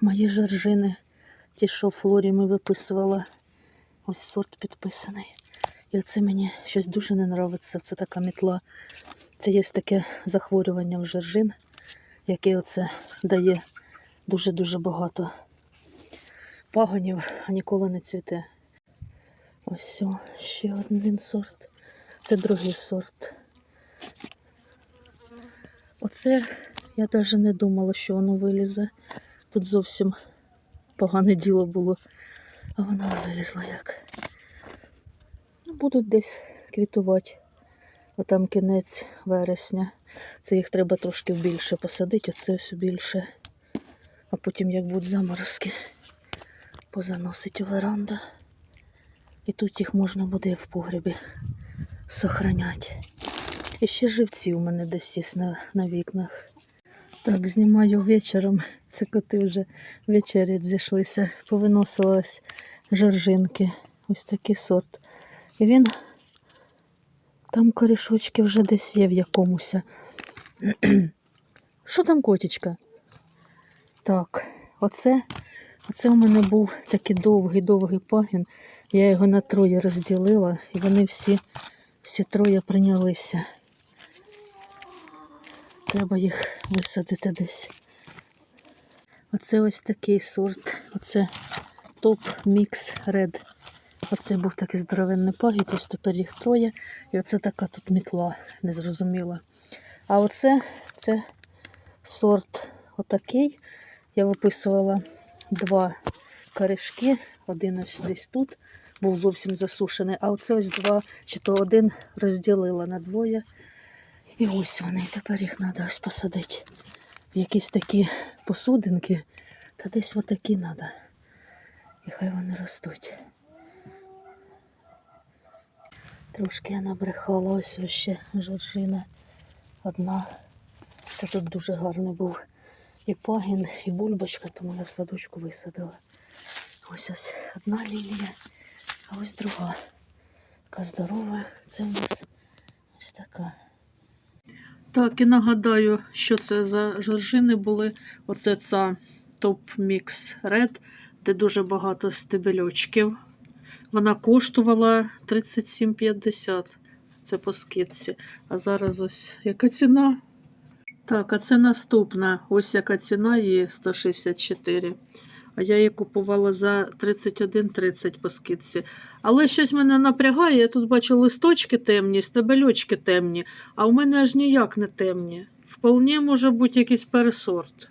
Мої жоржини, ті, що флорі ми виписувала. Ось сорт підписаний. І оце мені щось дуже не подобається. Це така мітла. Це є таке захворювання в жоржин, яке оце дає дуже-дуже багато пагонів, а ніколи не цвіте. Ось ще один сорт. Це другий сорт. Оце я навіть не думала, що воно вилізе. Тут зовсім погане діло було, а воно вилізло як. Ну, будуть десь квітувати. Отам кінець вересня. Це їх треба трошки більше посадити, оце ось більше. А потім, як будуть заморозки, позаносить у веранду. І тут їх можна буде в погребі сохраняти. І ще живці у мене десь є на, на вікнах. Так, знімаю вечором. Це коти вже вечерять зійшлися, повиносились жоржинки. Ось такий сорт. І він там корішочки вже десь є в якомусь. Що там котічка? Так, оце, оце у мене був такий довгий-довгий пагін. Я його на троє розділила, і вони всі, всі троє прийнялися. Треба їх висадити десь. Оце ось такий сорт. Оце топ мікс ред. Оце був такий здоровенний пагід, ось тепер їх троє. І оце така тут мітла, незрозуміла. А оце це сорт отакий. Я виписувала два корешки. Один ось десь тут був зовсім засушений, а оце ось два, чи то один розділила на двоє. І ось вони. Тепер їх треба ось посадити в якісь такі посудинки. Та десь отакі треба. І хай вони ростуть. Трошки я набрехала, ось ще жоржина одна. Це тут дуже гарний був і пагін, і бульбочка, тому я в садочку висадила. Ось ось одна лілія, а ось друга. Така здорова. Це у нас ось така. Так, і нагадаю, що це за жоржини були. Оце ця Top Mix Red, де дуже багато стебельочків. Вона коштувала 37,50. Це по скидці. А зараз ось яка ціна? Так, а це наступна. Ось яка ціна є 164. А я її купувала за 31,30 по скидці. Але щось мене напрягає. Я тут бачу листочки темні, стебельочки темні, а у мене аж ніяк не темні. Вполне може бути якийсь пересорт.